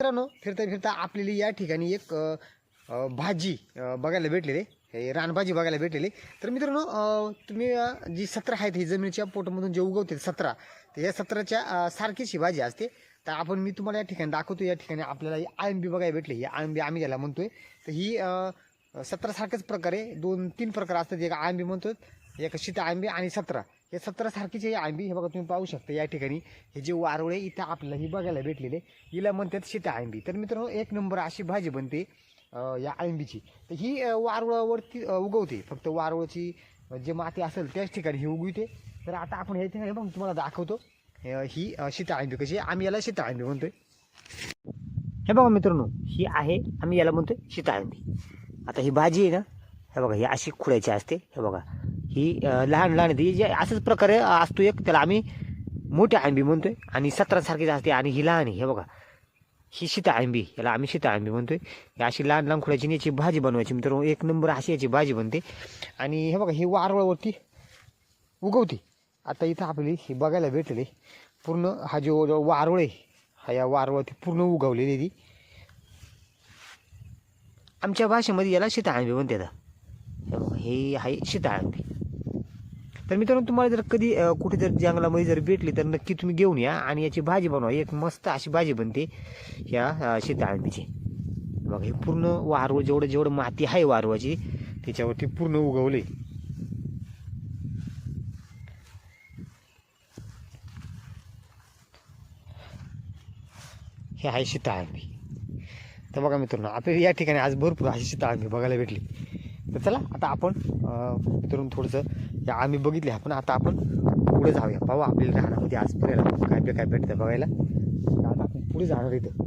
मित्रांनो फिरता फिरता आपल्याला या ठिकाणी एक भाजी बघायला भेटलेली. हे रानभाजी बघायला भेटलेली. तर मित्रांनो तुम्ही जी सतरा आहेत ही जमिनीच्या पोटामधून जे उगवते सतरा तर या सतराच्या सारखीच ही भाजी असते. तर आपण मी तुम्हाला या ठिकाणी दाखवतो या ठिकाणी आपल्याला ही आळंबी बघायला भेटली. ही आळंबी आम्ही ज्याला म्हणतोय तर ही सतरा प्रकारे दोन तीन प्रकार असतात. एक आंबी म्हणतो एक शीत आंबी आणि सतरा. हे सतरा सारखीचे आंबी हे बघा तुम्ही पाहू शकता या ठिकाणी. हे जे वारुळे इथं आपल्याला ही बघायला भेटलेले हिला म्हणतात सीता आंबी. तर मित्रांनो एक नंबर अशी भाजी बनते या आंबीची तर ही वारुळावरती उगवते. फक्त वारुळाची जे माती असेल त्याच ठिकाणी ही उगवते. तर आता आपण हे ठिकाणी बघ तुम्हाला दाखवतो. ही अं, आंबी कशी आम्ही याला सीता आंबी म्हणतोय. हे बघा मित्रांनो ही आहे आम्ही याला म्हणतोय सीता आंबी. आता ही भाजी आहे ना हे बघा ही अशी खुडायची असते. हे बघा ही लहान लहान आहे जे असंच प्रकारे असतो एक त्याला आम्ही मोठी आंबी म्हणतोय आणि सत्रांसारखीच असते आणि ही लहान आहे हे बघा. ही सीता आंबी याला आम्ही सीता आंबी म्हणतोय. ही अशी लहान लहान खुड्याची याची भाजी बनवायची मित्र एक नंबर अशी याची भाजी बनते. आणि हे बघा ही वारवळावरती उगवते. आता इथं आपली ही बघायला भेटले. पूर्ण हा जो वारवळ वारुळ आहे हा या वारुळावरती पूर्ण उगवलेली ती. आमच्या भाषेमध्ये याला सीताळंबी म्हणते आता हे आहे सीता आंबी. तर मित्रांनो तुम्हाला जर कधी कुठे जर जंगलामध्ये जर भेटली तर नक्की तुम्ही घेऊन या आणि याची भाजी बनवा. एक मस्त अशी भाजी बनते ह्या अं, बघा हे पूर्ण वारव जेवढं जेवढं माती आहे वारवाची त्याच्यावरती पूर्ण उगवले हे आहे सीताळंबी तर बघा मित्रांनो आपल्याला या ठिकाणी आज भरपूर अशी सीताळंबी बघायला भेटली. तर चला आता आपण अं, मित्रांनो थोडंसं या आम्ही बघितले आपण आता आपण पुढे जाऊया. पाहू आपल्याला राहण्यामध्ये आज फिरायला काय बे काय भेटतं बघायला. आता आपण पुढे जाणार इथं.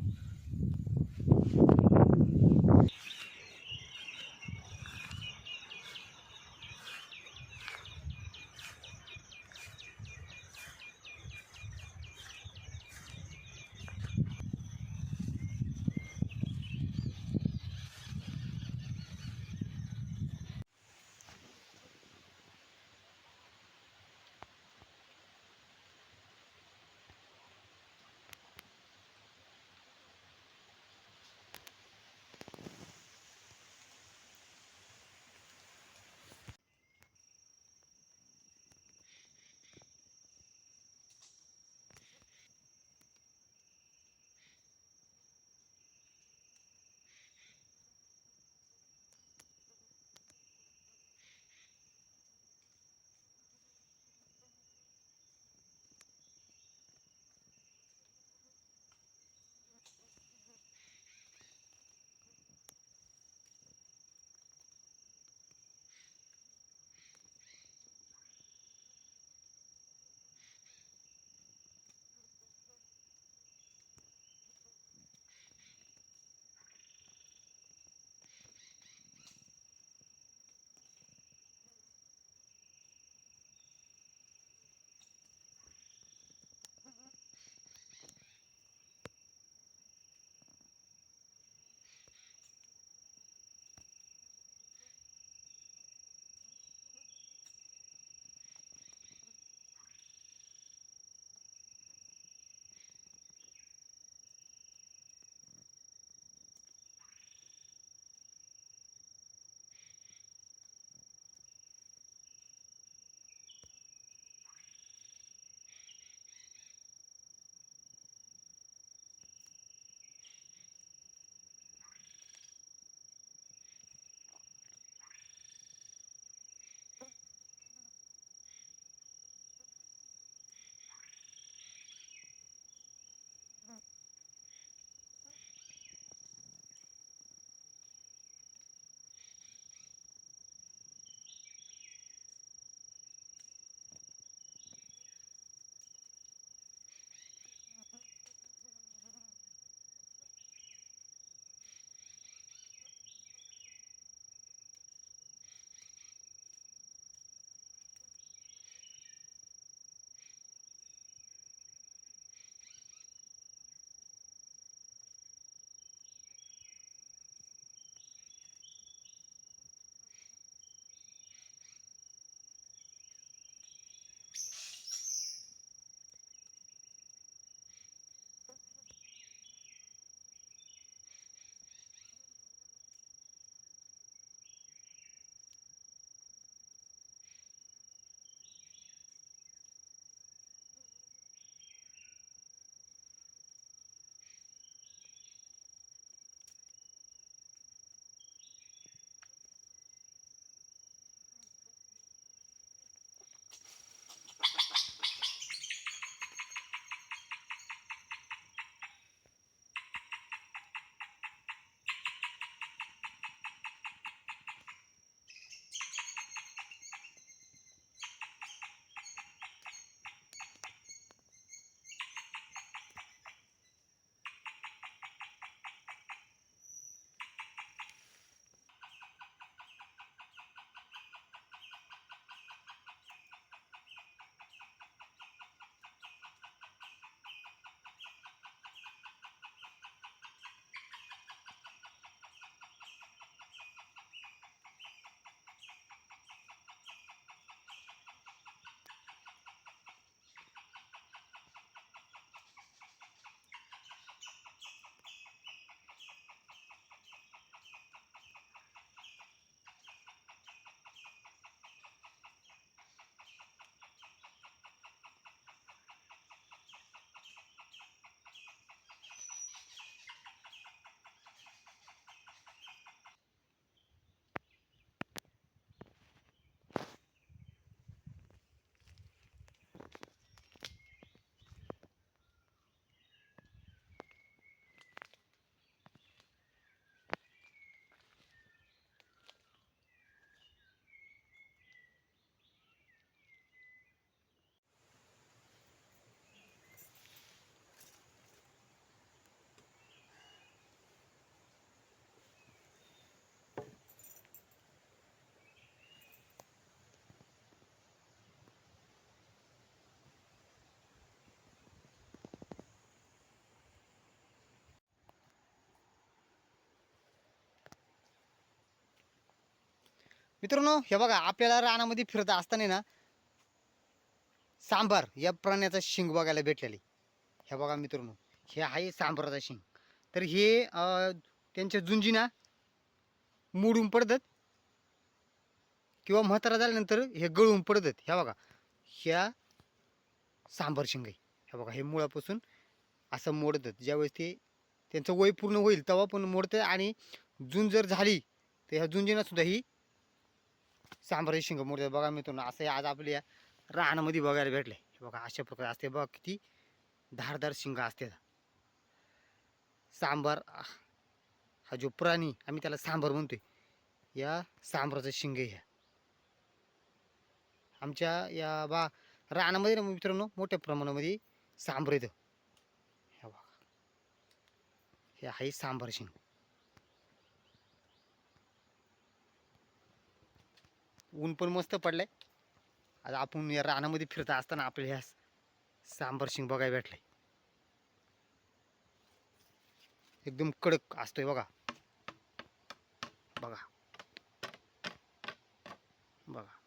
मित्रांनो हे बघा आपल्याला रानामध्ये फिरत असताना ना सांबार या प्राण्याचा शिंग बघायला भेटलेले. हे बघा मित्रांनो हे आहे सांबाराचा शिंग. तर हे त्यांच्या जुंजीना मोडून पडतात. किंवा म्हातारा झाल्यानंतर हे गळून पडतात. ह्या बघा ह्या सांबार शिंग आहे. ह्या बघा हे मुळापासून असं मोडतात. ज्यावेळेस ते त्यांचं वय पूर्ण होईल तेव्हा पण मोडतं आणि जून जर झाली तर ह्या जुंजीनासुद्धा ही सांबाराची शिंग मोडतात बघा मित्रांनो असं आज आपल्या रानामध्ये बघायला भेटले. हे बघा अशा प्रकारे असते बघा किती धारदार शिंग असते. सांबार हा जो प्राणी आम्ही त्याला सांबार म्हणतोय. या सांबाराचं शिंग आहे ह्या आमच्या या बा रानामध्ये ना मित्रांनो मोठ्या प्रमाणामध्ये सांबर येतं. हे बघा. हे आहे सांबार शिंग. ऊन पण मस्त पडलंय. आता आपण या रानामध्ये फिरता असताना आपल्या ह्या सांबर शिंग बघायला भेटलंय. एकदम कडक असतोय बघा. बघा. बघा.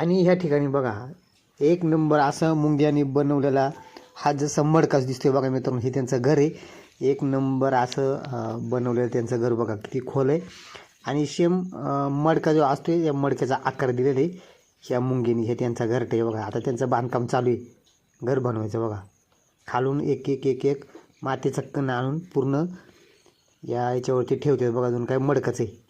आणि ह्या ठिकाणी बघा एक नंबर असं मुंग्याने बनवलेला हा जसा मडकाच दिसतोय बघा मित्रांनो हे त्यांचं घर आहे. एक नंबर असं बनवलेलं त्यांचं घर बघा किती खोल आहे. आणि सेम मडका जो असतोय या मडक्याचा आकार दिलेला आहे. ह्या मुंगीने हे त्यांचं घर आहे बघा. आता त्यांचं बांधकाम चालू आहे. घर बनवायचं बघा. खालून एक एक एक एक मातीचं कण आणून पूर्ण या याच्यावरती ठेवते बघा अजून काय मडकाचं आहे.